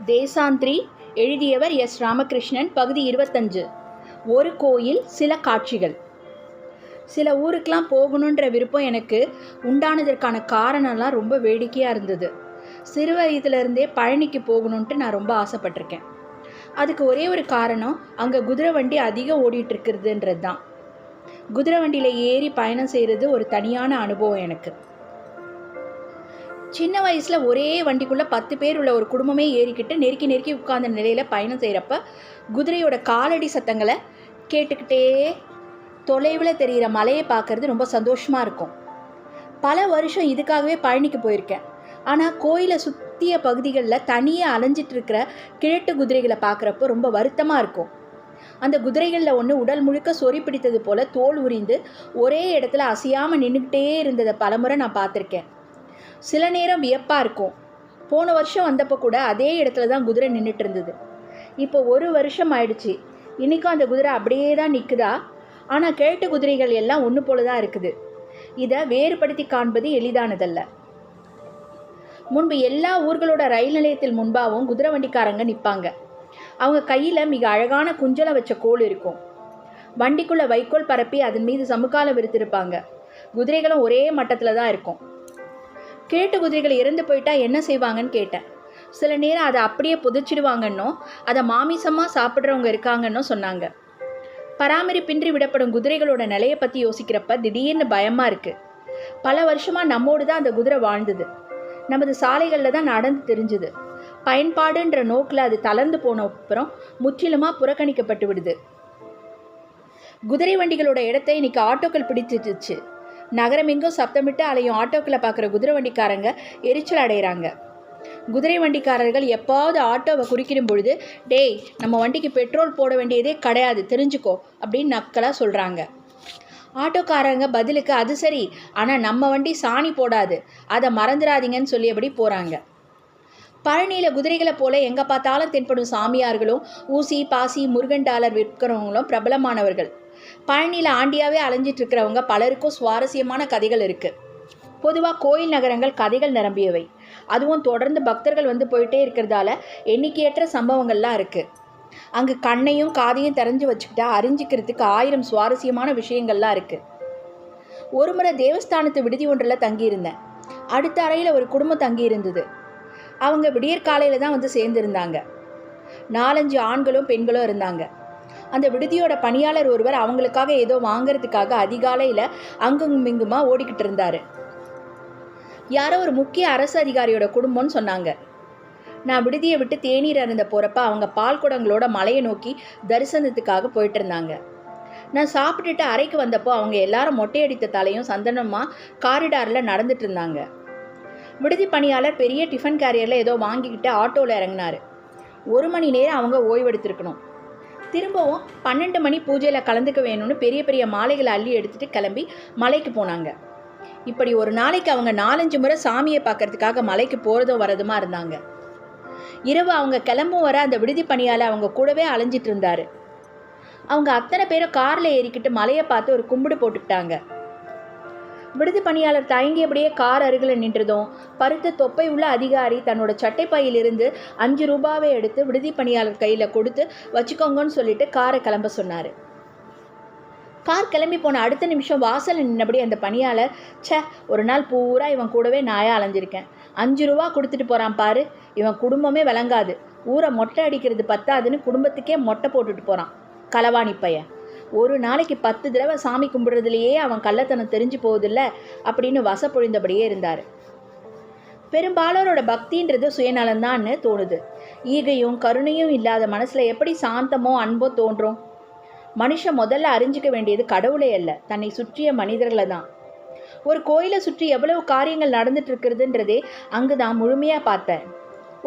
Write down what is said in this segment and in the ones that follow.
தேசாந்திரி எழுதியவர் எஸ். ராமகிருஷ்ணன் பகுதி இருபத்தஞ்சு. ஒரு கோயில் சில காட்சிகள். சில ஊருக்கெலாம் போகணுன்ற விருப்பம் எனக்கு உண்டானதற்கான காரணம்லாம் ரொம்ப வேடிக்கையாக இருந்தது. சிறு வயதுலேருந்தே பழனிக்கு போகணுன்ட்டு நான் ரொம்ப ஆசைப்பட்டிருக்கேன். அதுக்கு ஒரே ஒரு காரணம் அங்கே குதிரை வண்டி அதிகம் ஓடிட்டுருக்குறதுன்றது தான் குதிரை வண்டியில் ஏறி பயணம் செய்கிறது ஒரு தனியான அனுபவம் எனக்கு. சின்ன வயசில் ஒரே வண்டிக்குள்ளே பத்து பேர் உள்ள ஒரு குடும்பமே ஏறிக்கிட்டு நெருக்கி நெருக்கி உட்கார்ந்த நிலையில் பயணம் செய்கிறப்ப குதிரையோட காலடி சத்தங்களை கேட்டுக்கிட்டே தொலைவில் தெரிகிற மலையை பார்க்குறது ரொம்ப சந்தோஷமாக இருக்கும். பல வருஷம் இதுக்காகவே பழனிக்கு போயிருக்கேன். ஆனால் கோயிலை சுற்றிய பகுதிகளில் தனியாக அலைஞ்சிட்டு இருக்கிற கிழட்டு குதிரைகளை பார்க்குறப்போ ரொம்ப வருத்தமாக இருக்கும். அந்த குதிரைகளில் ஒன்று உடல் முழுக்க சொறி பிடித்தது போல் தோல் உரிந்து ஒரே இடத்துல அசையாமல் நின்றுக்கிட்டே இருந்ததை பலமுறை நான் பார்த்துருக்கேன். சில நேரம் வியப்பாக இருக்கும். போன வருஷம் வந்தப்போ கூட அதே இடத்துல தான் குதிரை நின்றுட்டு இருந்தது. இப்போ ஒரு வருஷம் ஆயிடுச்சு. இன்றைக்கும் அந்த குதிரை அப்படியே தான் நிற்குதா ஆனால் கேட்டு குதிரைகள் எல்லாம் ஒன்று போல தான் இருக்குது. இதை வேறுபடுத்தி காண்பது எளிதானதல்ல. முன்பு எல்லா ஊர்களோட ரயில் நிலையத்தில் முன்பாகவும் குதிரை வண்டிக்காரங்க நிற்பாங்க அவங்க கையில் மிக அழகான குஞ்சலை வச்ச கோல் இருக்கும். வண்டிக்குள்ளே வைக்கோல் பரப்பி அதன் மீது சமுக்காலம் விரித்திருப்பாங்க. குதிரைகளும் ஒரே மட்டத்தில் தான் இருக்கும். கேட்டு குதிரைகள் இறந்து போயிட்டா என்ன செய்வாங்கன்னு கேட்டேன். சில நேரம் அதை அப்படியே புதைச்சிடுவாங்கன்னோ அதை மாமிசமாக சாப்பிட்றவங்க இருக்காங்கன்னோ சொன்னாங்க. பராமரிப்பின்றி விடப்படும் குதிரைகளோட நிலையை பற்றி யோசிக்கிறப்ப திடீர்னு பயமாக இருக்குது பல வருஷமாக நம்மோடு தான் அந்த குதிரை வாழ்ந்தது. நமது சாலைகளில் தான் நடந்து தெரிஞ்சுது. பயன்பாடுன்ற நோக்கில் அது தளர்ந்து போன அப்புறம் முற்றிலுமாக புறக்கணிக்கப்பட்டு விடுது. குதிரை வண்டிகளோட இடத்தை இன்னைக்கு ஆட்டோக்கள் பிடிச்சிட்டுச்சு நகரமெங்கும் சப்தமிட்டு அலையும் ஆட்டோக்களை பார்க்குற குதிரை வண்டிக்காரங்க எரிச்சல் அடைகிறாங்க குதிரை வண்டிக்காரர்கள் எப்பாவது ஆட்டோவை குறுக்கிடும் பொழுது டேய் நம்ம வண்டிக்கு பெட்ரோல் போட வேண்டியதே கிடையாது தெரிஞ்சுக்கோ அப்படின்னு நக்கலாக சொல்கிறாங்க ஆட்டோக்காரங்க பதிலுக்கு அது சரி ஆனால் நம்ம வண்டி சாணி போடாது அதை மறந்துடாதீங்கன்னு சொல்லியபடி போகிறாங்க பழனியில் குதிரைகளை போல எங்கே பார்த்தாலும் தென்படும் சாமியார்களும் ஊசி பாசி முருகன் டாலர் விற்கிறவங்களும் பிரபலமானவர்கள். பழனியில் ஆண்டியாவே அலைஞ்சிட்டு இருக்கிறவங்க பலருக்கும் சுவாரஸ்யமான கதைகள் இருக்குது பொதுவாக கோயில் நகரங்கள் கதைகள் நிரம்பியவை. அதுவும் தொடர்ந்து பக்தர்கள் வந்து போயிட்டே இருக்கிறதால எண்ணிக்கையற்ற சம்பவங்கள்லாம் இருக்குது அங்கு கண்ணையும் காதையும் தெரிஞ்சு வச்சுக்கிட்டா அறிஞ்சிக்கிறதுக்கு ஆயிரம் சுவாரஸ்யமான விஷயங்கள்லாம் இருக்குது ஒரு முறை தேவஸ்தானத்து விடுதி ஒன்றில் தங்கியிருந்தேன். அடுத்த அறையில் ஒரு குடும்பம் தங்கியிருந்தது. அவங்க விடியற் காலையில் தான் வந்து சேர்ந்துருந்தாங்க. நாலஞ்சு ஆண்களும் பெண்களும் இருந்தாங்க. அந்த விடுதியோட பணியாளர் ஒருவர் அவங்களுக்காக ஏதோ வாங்குறதுக்காக அதிகாலையில் அங்கும் இங்குமா ஓடிக்கிட்டு இருந்தார். யாரோ ஒரு முக்கிய அரசு அதிகாரியோட குடும்பம்னு சொன்னாங்க. நான் விடுதியை விட்டு தேநீர் அருந்த போகிறப்ப அவங்க பால் குடங்களோட மலையை நோக்கி தரிசனத்துக்காக போயிட்டு இருந்தாங்க. நான் சாப்பிட்டுட்டு அறைக்கு வந்தப்போ அவங்க எல்லாரும் மொட்டையடித்த தலையும் சந்தனமாக காரிடாரில் நடந்துட்டு இருந்தாங்க. விடுதி பணியாளர் பெரிய டிஃபன் கேரியரில் ஏதோ வாங்கிக்கிட்டு ஆட்டோவில் இறங்கினார். ஒரு மணி நேரம் அவங்க ஓய்வெடுத்திருக்கணும். திரும்பவும் பன்னெண்டு மணி பூஜையில் கலந்துக்க வேணும்னு பெரிய பெரிய மாலைகளை அள்ளி எடுத்துகிட்டு கிளம்பி மலைக்கு போனாங்க. இப்படி ஒரு நாளைக்கு அவங்க நாலஞ்சு முறை சாமியை பார்க்கறதுக்காக மலைக்கு போகிறதும் வரதுமா இருந்தாங்க. இரவு அவங்க கிளம்பும் வர அந்த விடுதி பணியால் அவங்க கூடவே அலைஞ்சிட்டு இருந்தார். அவங்க அத்தனை பேரும் காரில் ஏறிக்கிட்டு மலையை பார்த்து ஒரு கும்பிடு போட்டுக்கிட்டாங்க. விடுதி பணியாளர் தயங்கியபடியே கார் அருகில் நின்றதும். பருத்த தொப்பை உள்ள அதிகாரி தன்னோட சட்டைப்பையிலிருந்து அஞ்சு ரூபாவை எடுத்து விடுதி பணியாளர் கையில் கொடுத்து வச்சுக்கோங்கன்னு சொல்லிட்டு காரை கிளம்ப சொன்னார். கார் கிளம்பி போன அடுத்த நிமிஷம் வாசலில் நின்னபடி அந்த பணியாளர் ச்சே ஒரு நாள் பூரா இவன் கூடவே நாயாக அலைஞ்சிருக்கேன். அஞ்சு ரூபா கொடுத்துட்டு போகிறான் பாரு இவன் குடும்பமே விளங்காது. ஊரை மொட்டை அடிக்கிறது பத்தாதுன்னு குடும்பத்துக்கே மொட்டை போட்டுட்டு போகிறான் களவாணி பையன். ஒரு நாளைக்கு பத்து தடவை சாமி கும்பிடுறதுலையே அவன் கள்ளத்தனம் தெரிஞ்சு போகுதில்ல அப்படின்னு வசப்பொழிந்தபடியே இருந்தார். பெரும்பாலோரோட பக்தின்றது சுயநலம்தான்னு தோணுது. ஈகையும் கருணையும் இல்லாத மனசில் எப்படி சாந்தமோ அன்போ தோன்றும்? மனுஷன் முதல்ல அறிஞ்சிக்க வேண்டியது கடவுளே அல்ல தன்னை சுற்றிய மனிதர்களை தான் ஒரு கோயிலை சுற்றி எவ்வளவு காரியங்கள் நடந்துட்டு இருக்கிறதுன்றதே அங்கு தான் முழுமையாக பார்த்தேன்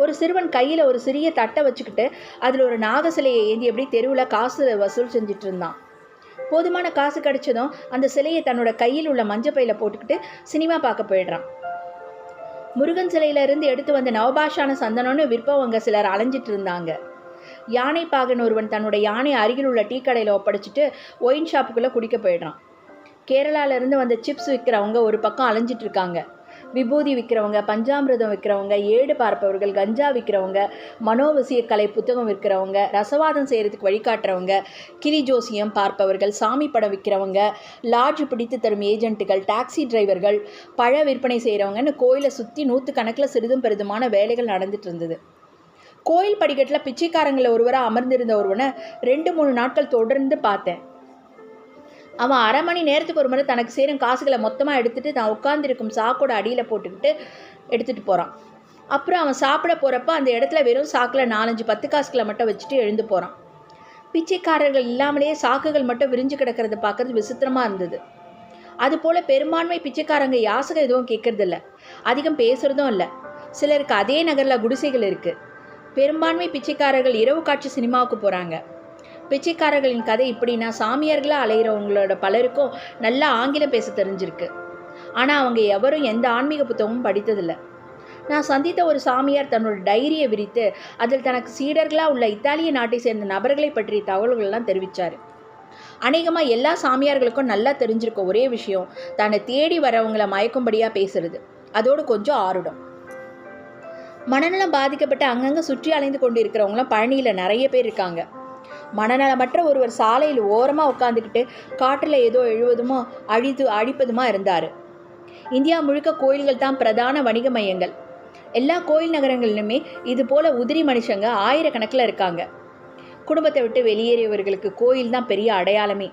ஒரு சிறுவன் கையில் ஒரு சிறிய தட்டை வச்சுக்கிட்டு அதில் ஒரு நாக சிலையை ஏந்தி எப்படி தெருவில் காசு வசூல் செஞ்சுட்டு இருந்தான். போதுமான காசு கிடைச்சதும் அந்த சிலையை தன்னோட கையில் உள்ள மஞ்சப்பையில போட்டுக்கிட்டு சினிமா பார்க்க போயிடுறான். முருகன் சிலையிலிருந்து எடுத்து வந்த நவபாஷான சந்தனம்னு விற்பவங்க சிலர் அலைஞ்சிட்டு இருந்தாங்க. யானை பாகன் ஒருவன் தன்னோட யானை அருகில் உள்ள டீ கடையில் ஒப்படைச்சிட்டு ஒயின் ஷாப்புக்குள்ளே குடிக்க போயிடுறான். கேரளாவிலேருந்து வந்த சிப்ஸ் விற்கிறவங்க ஒரு பக்கம் அலைஞ்சிட்டு இருக்காங்க. விபூதி விற்கிறவங்க பஞ்சாமிரதம் விற்கிறவங்க ஏடு பார்ப்பவர்கள் கஞ்சா விற்கிறவங்க மனோவசிய கலை புத்தகம் விற்கிறவங்க ரசவாதம் செய்கிறதுக்கு வழிகாட்டுறவங்க கிளி ஜோசியம் பார்ப்பவர்கள் சாமி படம் விற்கிறவங்க லாட்ஜ் பிடித்து தரும் ஏஜென்ட்டுகள் டாக்ஸி டிரைவர்கள் பழ விற்பனை செய்கிறவங்கன்னு கோயிலை சுற்றி நூற்றுக்கணக்கில் சிறிதும் பெரிதுமான வேலைகள் நடந்துட்டு இருந்தது. கோயில் படிக்கட்டில் பிச்சைக்காரங்களில் ஒருவராக அமர்ந்திருந்த ஒருவனை ரெண்டு மூணு நாட்கள் தொடர்ந்து பார்த்தேன். அவன் அரை மணி நேரத்துக்கு ஒரு முறை தனக்கு சேரும் காசுகளை மொத்தமாக எடுத்துகிட்டு தான் உட்காந்துருக்கும் சாக்கோட அடியில் போட்டுக்கிட்டு எடுத்துகிட்டு போகிறான் அப்புறம் அவன் சாப்பிட போகிறப்ப அந்த இடத்துல வெறும் சாக்கில் நாலஞ்சு பத்து காசுகளை மட்டும் வச்சுட்டு எழுந்து போகிறான் பிச்சைக்காரர்கள் இல்லாமலேயே சாக்குகள் மட்டும் விரிஞ்சு கிடக்கிறத பார்க்கறது விசித்திரமாக இருந்தது. அதுபோல் பெரும்பான்மை பிச்சைக்காரங்க யாசகம் எதுவும் கேட்கறதில்ல அதிகம் பேசுகிறதும் இல்லை. சிலருக்கு அதே நகரில் குடிசைகள் இருக்குது பெரும்பான்மை பிச்சைக்காரர்கள் இரவு காட்சி சினிமாவுக்கு போகிறாங்க பிச்சைக்காரர்களின் கதை இப்படின்னா சாமியார்களாக அலைகிறவங்களோட பலருக்கும் நல்லா ஆங்கிலம் பேச தெரிஞ்சிருக்கு. ஆனால் அவங்க எவரும் எந்த ஆன்மீக புத்தகமும் படித்ததில்லை. நான் சந்தித்த ஒரு சாமியார் தன்னோட டைரியை விரித்து அதில் தனக்கு சீடர்களாக உள்ள இத்தாலிய நாட்டை சேர்ந்த நபர்களை பற்றிய தகவல்கள்லாம் தெரிவித்தார் அநேகமாக எல்லா சாமியார்களுக்கும் நல்லா தெரிஞ்சிருக்க ஒரே விஷயம் தன்னை தேடி வரவங்களை மயக்கும்படியாக பேசுறது. அதோடு கொஞ்சம் ஆருடம். மனநலம் பாதிக்கப்பட்டு அங்கங்கே சுற்றி அலைந்து கொண்டு இருக்கிறவங்களாம் பழனியில் நிறைய பேர் இருக்காங்க. மனநலமற்ற ஒருவர் சாலையில் ஓரமாக உட்காந்துக்கிட்டு காட்டில் ஏதோ எழுவதுமோ அழித்து அழிப்பதுமா இருந்தார். இந்தியா முழுக்க கோயில்கள் தான் பிரதான வணிக மையங்கள். எல்லா கோயில் நகரங்களிலுமே இது போல உதிரி மனுஷங்க ஆயிரக்கணக்கில் இருக்காங்க. குடும்பத்தை விட்டு வெளியேறியவர்களுக்கு கோயில் தான் பெரிய அடையாளமே.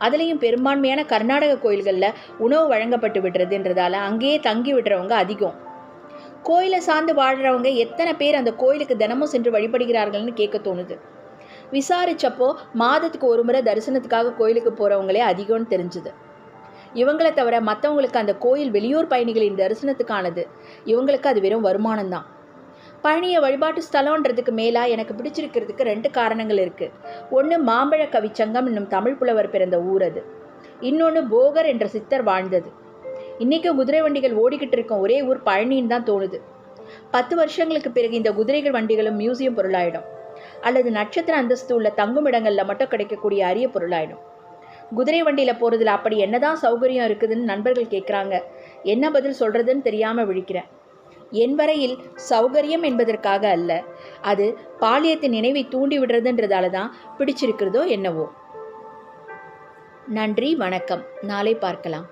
அதுலேயும் பெரும்பான்மையான கர்நாடக கோயில்களில் உணவு வழங்கப்பட்டு விடுறதுன்றதால அங்கேயே தங்கி விடுறவங்க அதிகம். கோயிலை சார்ந்து வாழ்கிறவங்க எத்தனை பேர் அந்த கோயிலுக்கு தினமும் சென்று வழிபடுகிறார்கள்னு கேட்க தோணுது. விசாரிச்சப்போ மாதத்துக்கு ஒரு முறை தரிசனத்துக்காக கோயிலுக்கு போகிறவங்களே அதிகம்னு தெரிஞ்சுது. இவங்களை தவிர மற்றவங்களுக்கு அந்த கோயில் வெளியூர் பயணிகளின் தரிசனத்துக்கானது. இவங்களுக்கு அது வெறும் வருமானம் தான். பழனிய வழிபாட்டு ஸ்தலன்றதுக்கு மேலாக எனக்கு பிடிச்சிருக்கிறதுக்கு ரெண்டு காரணங்கள் இருக்குது ஒன்று மாம்பழ கவிச்சங்கம் என்னும் தமிழ் புலவர் பிறந்த ஊர் அது. இன்னொன்று போகர் என்ற சித்தர் வாழ்ந்தது. இன்றைக்கும் குதிரை வண்டிகள் ஓடிக்கிட்டு இருக்கும் ஒரே ஊர் பழனின்னு தான் தோணுது. பத்து வருஷங்களுக்கு பிறகு இந்த குதிரைகள் வண்டிகளும் மியூசியம் பொருளாயிடும். அல்லது நட்சத்திர அந்தஸ்து உள்ள தங்கும் இடங்களில் மட்டும் கிடைக்கக்கூடிய அரிய பொருளாயிடும். குதிரை வண்டியில் போகிறதுல அப்படி என்னதான் சௌகரியம் இருக்குதுன்னு நண்பர்கள் கேட்குறாங்க என்ன பதில் சொல்கிறதுன்னு தெரியாமல் விழிக்கிறேன். என் வரையில் சௌகரியம் என்பதற்காக அல்ல அது பாலியத்தின் நினைவை தூண்டி விடுறதுன்றதால தான் பிடிச்சிருக்கிறதோ என்னவோ. நன்றி வணக்கம். நாளை பார்க்கலாம்.